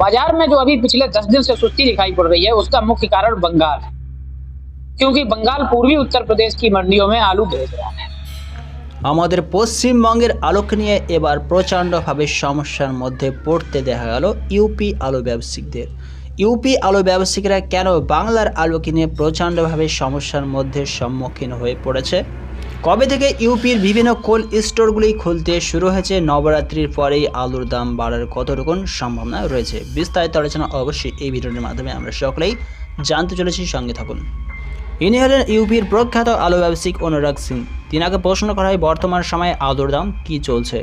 बाजार में जो अभी पिछले दस दिन से सुस्ती दिखाई पड़ रही है उसका मुख्य कारण बंगाल है क्योंकि बंगाल पूर्वी उत्तर प्रदेश की मंडियों में आलू भेज रहा है আমাদের পশ্চিমবঙ্গের আলোক নিয়ে এবার প্রচণ্ডভাবে সমস্যার মধ্যে পড়তে দেখা গেল ইউপি আলু ব্যবসায়িকদের ইউপি আলু ব্যবসায়িকরা কেন বাংলার আলুকে নিয়ে প্রচণ্ডভাবে সমস্যার মধ্যে সম্মুখীন হয়ে পড়েছে কবে থেকে ইউপির বিভিন্ন কোল্ড স্টোরগুলি খুলতে শুরু হয়েছে নবরাত্রির পরেই আলুর দাম বাড়ার কতটুকু সম্ভাবনা রয়েছে বিস্তারিত আলোচনা অবশ্যই এই ভিডিওটির মাধ্যমে আমরা সকলেই জানতে চলেছি সঙ্গে থাকুন ইনি হলেন ইউপির প্রখ্যাত আলু ব্যবসায়িক অনুরাগ সিং তিনাকে প্রশ্ন করা হয় বর্তমান সময়ে আলুর দাম কি চলছে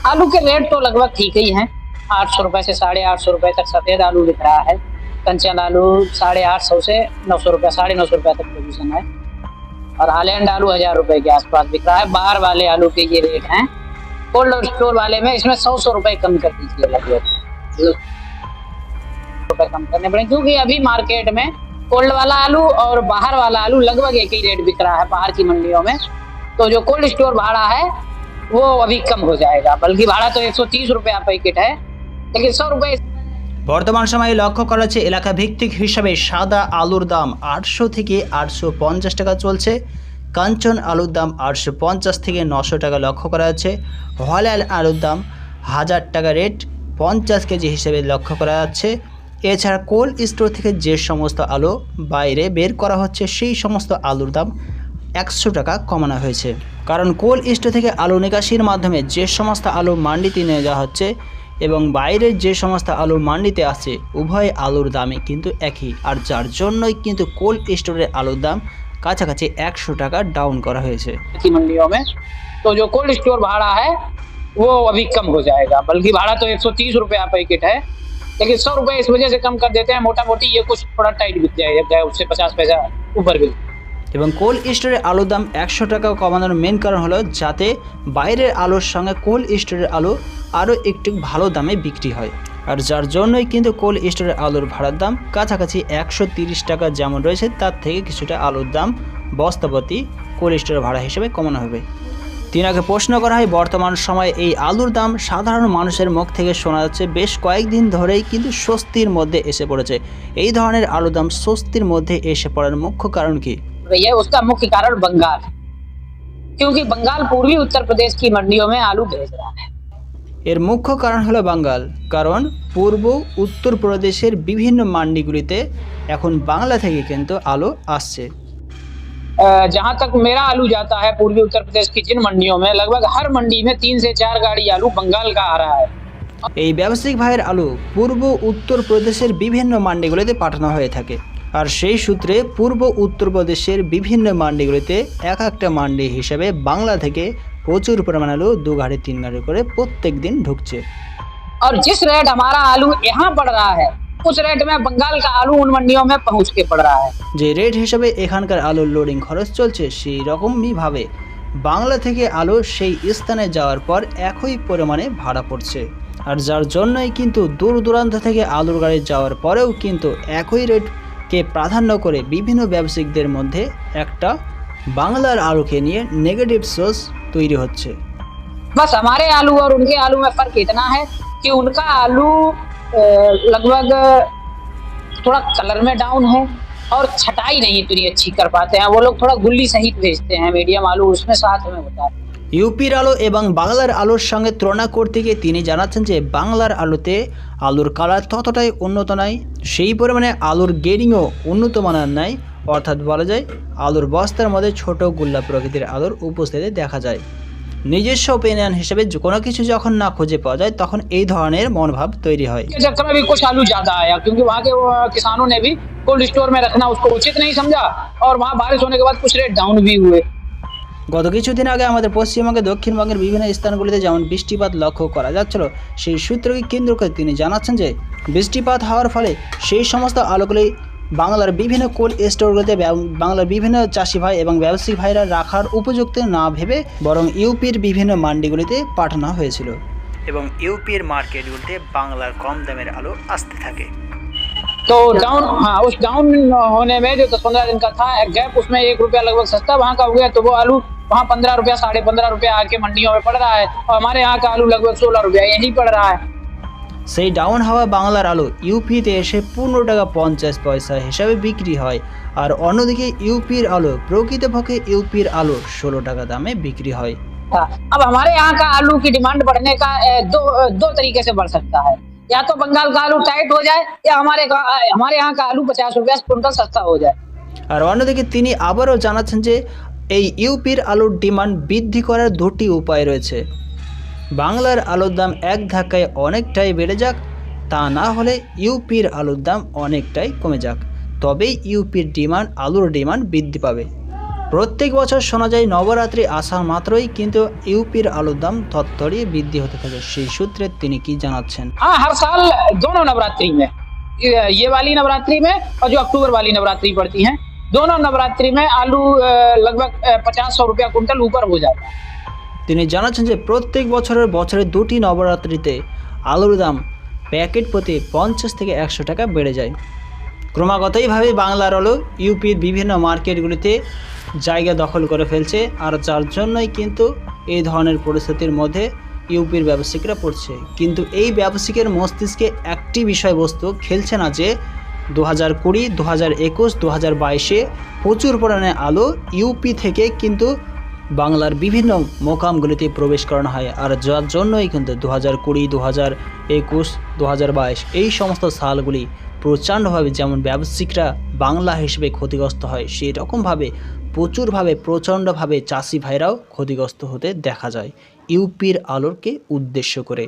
आलू के रेट तो लगभग ठीक ही हैं आठ सौ रुपये से साढ़े आठ सौ रुपये तक सफ़ेद आलू बिक रहा है कंचन आलू साढ़े आठ सौ से नौ सौ रुपये साढ़े नौ सौ रुपये तक पोजीशन है और हालैंड आलू हज़ार रुपए के आसपास बिक रहा है। बाहर वाले आलू के ये रेट हैं। कोल्ड स्टोर वाले में इसमें सौ सौ रुपए कम कर दीजिए लगभग। रुपये कम करने पड़े क्योंकि अभी मार्केट में कोल्ड वाला आलू और बाहर वाला आलू लगभग एक ही रेट बिक रहा है बाहर की मंडियों में। तो जो कोल्ड स्टोर भाड़ा है, वो अभी कम हो जाएगा। बल्कि भाड़ा तो एक सौ तीस रुपया पैकेट है। लेकिन सौ रुपये বর্তমান সময়ে লক্ষ্য করা হচ্ছে এলাকা ভিত্তিক হিসাবে সাদা আলুর দাম আটশো থেকে আটশো পঞ্চাশ টাকা চলছে। কাঞ্চন আলুর দাম আটশো পঞ্চাশ থেকে নশো টাকা লক্ষ্য করা যাচ্ছে। হলাল আলুর দাম হাজার টাকা রেট পঞ্চাশ কেজি হিসেবে লক্ষ্য করা যাচ্ছে। এছাড়া কোল্ড স্টোর থেকে যে সমস্ত আলু বাইরে বের করা হচ্ছে, সেই সমস্ত আলুর দাম একশো টাকা কমানো হয়েছে। কারণ কোল্ড স্টোর থেকে আলু নিকাশির মাধ্যমে যে সমস্ত আলু মান্ডিতে নিয়ে যাওয়া হচ্ছে এবং বাইরের যে সমস্ত আলু মান্ডিতে আসছে উভয় আলুর দামে কিন্তু একই আর যার জন্যই কিন্তু কোল্ড স্টোরের আলুর দাম কাছাকাছি একশো টাকা ডাউন করা হয়েছে की मंडियों में तो जो कोल्ड स्टोर भाड़ा है वो अभी कम हो जाएगा बल्कि भाड़ा तो एक सौ तीस रुपया पैकेट है लेकिन सौ रुपये इस वजह से कम कर देते हैं मोटा मोटी ये कुछ थोड़ा टाइट बिक जाएगा उससे पचास पैसा ऊपर बिक এবং কোল্ড স্টোরের আলুর দাম একশো টাকা কমানোর মেন কারণ হলো যাতে বাইরের আলুর সঙ্গে কোল্ড স্টোরের আলু আরও একটু ভালো দামে বিক্রি হয়। আর যার জন্যই কিন্তু কোল্ড স্টোরের আলুর ভাড়ার দাম কাছাকাছি একশো টাকা যেমন রয়েছে, তার থেকে কিছুটা আলুর দাম বস্তাপতি কোল্ড স্টোরের ভাড়া হিসেবে কমানো হবে। তিনাকে প্রশ্ন করা হয়, বর্তমান সময়ে এই আলুর দাম সাধারণ মানুষের মুখ থেকে শোনা যাচ্ছে, বেশ কয়েকদিন ধরেই কিন্তু স্বস্তির মধ্যে এসে পড়েছে। এই ধরনের আলুর দাম স্বস্তির মধ্যে এসে পড়ার মুখ্য কারণ কি? रही है उसका मुख्य कारण बंगाल है क्योंकि बंगाल पूर्वी उत्तर प्रदेश की मंडियों में आलू भेज रहा है এর মুখ্য কারণ হলো বাঙ্গাল কারণ পূর্ব উত্তর প্রদেশের বিভিন্ন মান্ডিগুলিতে এখন বাংলা থেকে কিন্তু আলু আসছে अ, जहाँ तक मेरा आलू जाता है पूर्वी उत्तर प्रदेश की जिन मंडियों में लगभग हर मंडी में तीन से चार गाड़ी आलू बंगाल का आ रहा है এই ব্যবসায়িক ভাইয়ের আলু পূর্ব উত্তর প্রদেশের বিভিন্ন মান্ডিগুলিতে পাঠানো হয়ে থাকে আর সেই সূত্রে পূর্ব উত্তরপ্রদেশের বিভিন্ন মান্ডিগুলিতে এক একটা মান্ডি হিসেবে বাংলা থেকে প্রচুর পরিমাণ আলু দু গাড়ি তিন গাড়ি করে প্রত্যেক দিন ঢুকছে और जिस रेट हमारा आलू यहाँ पड़ रहा है उस रेट में बंगाल का आलू उन मंडियों में पहुँच के पड़ रहा है যে রেট হিসেবে এখানকার আলুর লোডিং খরচ চলছে সেই রকমইভাবে বাংলা থেকে আলু সেই স্থানে যাওয়ার পর একই পরিমাণে ভাড়া পড়ছে আর যার জন্যই কিন্তু দূর দূরান্ত থেকে আলুর গাড়ি যাওয়ার পরেও কিন্তু একই রেটকে প্রাধান্য করে বিভিন্ন ব্যবসায়িকদের মধ্যে একটা বাংলার আলুকে নিয়ে নেগেটিভ সোর্স তৈরি হচ্ছে बस हमारे आलू और उनके आलू में फर्क इतना है कि उनका आलू अ, लगभग थोड़ा कलर में डाउन है और छटाई नहीं इतनी अच्छी कर पाते हैं वो लोग थोड़ा गुल्ली सहित भेजते हैं मीडियम आलू उसमें साथ में होता है ইউপির আলু এবং বাংলার আলুর সঙ্গে তুলনা করতে গিয়ে তিনি জানাচ্ছেন যে বাংলার আলুতে আলুর কালার ততটাই উন্নত নয় সেই পরিমাণে আলুর গেডিংও উন্নত মানের নয় অর্থাৎ বলা যায় আলুর বস্তার মধ্যে ছোট গুল্লা প্রকৃতির আলুর উপস্থিতি দেখা যায় নিজস্ব ওপিনিয়ন হিসেবে যে কোনো কিছু যখন না খুঁজে পাওয়া যায় তখন এই ধরনের মনোভাব তৈরি হয় के चक्कर में भी कुछ आलू ज्यादा आया क्योंकि वहाँ के वो किसानों ने भी कोल्ड स्टोर में रखना उसको उचित नहीं समझा और वहाँ बारिश होने के बाद कुछ रेट डाउन भी हुए গত কিছুদিন আগে আমাদের পশ্চিমবঙ্গে, দক্ষিণবঙ্গের বিভিন্ন স্থানগুলিতে যেমন বৃষ্টিপাত লক্ষ্য করা যাচ্ছিল, সেই সূত্রকে কেন্দ্র করে তিনি জানাচ্ছেন যে, বৃষ্টিপাত হওয়ার ফলে সেই সমস্ত আলোগুলি বাংলার বিভিন্ন কোল্ড স্টোরগুলিতে বাংলার বিভিন্ন চাষি ভাই এবং ব্যবসায়িক ভাইরা রাখার উপযুক্ত না ভেবে বরং ইউপির বিভিন্ন মান্ডিগুলিতে পাঠানো হয়েছিল। এবং ইউপির মার্কেটগুলিতে বাংলার কম দামের আলু আসতে থাকে। तो डाउन हाँ उस डाउन होने में जो दस पंद्रह दिन का था एक गैप उसमें एक रुपया लगभग सस्ता वहाँ का हो गया तो वो आलू वहाँ पंद्रह रुपया साढ़े पंद्रह रुपया आके मंडियों में पड़ रहा है और हमारे यहाँ का आलू लगभग सोलह रुपया यही पड़ रहा है সেই ডাউন হওয়া বাংলার আলু ইউপিতে এসে পনেরো টাকা পঞ্চাশ পয়সা হিসাবে বিক্রি হয় আর অন্যদিকে ইউপির আলু প্রকৃতপক্ষে ইউপির আলু ষোলো টাকা দামে বিক্রি হয় था। अब हमारे यहाँ का आलू की डिमांड बढ़ने का अ, दो अ, दो तरीके से बढ़ सकता है या तो बंगाल का आलू टाइट हो जाए या हमारे का- अ, हमारे यहाँ का आलू पचास रुपया कुंटल सस्ता हो जाए আর অন্যদিকে তিনি আবারও জানাচ্ছেন যে এই ইউপির আলুর ডিমান্ড বৃদ্ধি করার দুটি উপায় রয়েছে বাংলার আলুর দাম এক ধাক্কায় অনেকটাই বেড়ে যাক তা না হলে ইউপির আলুর দাম অনেকটাই কমে যাক তবেই ইউপির ডিমান্ড আলুর ডিমান্ড বৃদ্ধি পাবে প্রত্যেক বছর শোনা যায় নবরাত্রি আসা মাত্রই কিন্তু ইউপির আলুর দাম তত্তরিয়ে বৃদ্ধি হতে থাকে সেই সূত্রে তিনি কি জানাচ্ছেন हाँ हर साल दोनों नवरात्रि में ये ये वाली नवरात्रि में और जो अक्टूबर वाली नवरात्रि पड़ती है दोनों नवरात्रि में आलू अ, लगभग पचास सौ रुपया कुंटल ऊपर हो जाता है তিনি জানাচ্ছেন যে প্রত্যেক বছরের বছরে দুটি নবরাত্রিতে আলুর দাম প্যাকেট প্রতি পঞ্চাশ থেকে একশো টাকা বেড়ে যায় ক্রমাগতইভাবে বাংলার আলু ইউপির বিভিন্ন মার্কেটগুলিতে জায়গা দখল করে ফেলছে আর যার জন্যই কিন্তু এই ধরনের পরিস্থিতির মধ্যে ইউপির ব্যবসায়িকরা পড়ছে। কিন্তু এই ব্যবসায়িকের মস্তিষ্কে একটি বিষয়বস্তু খেলছে না যে দু হাজার কুড়ি দু হাজার একুশ দু হাজার বাইশে প্রচুর পরিমাণে আলো ইউপি থেকে কিন্তু বাংলার বিভিন্ন মোকামগুলিতে প্রবেশ করানো হয় আর যার জন্যই কিন্তু দু হাজার কুড়ি দু হাজার একুশ দু হাজার বাইশ এই সমস্ত সালগুলি প্রচণ্ডভাবে যেমন ব্যবসায়িকরা বাংলা হিসেবে ক্ষতিগ্রস্ত হয় সেই রকমভাবে প্রচুরভাবে প্রচণ্ডভাবে চাষি ভাইরাও ক্ষতিগ্রস্ত হতে দেখা যায়। ইউপির আলোরকে উদ্দেশ্য করে।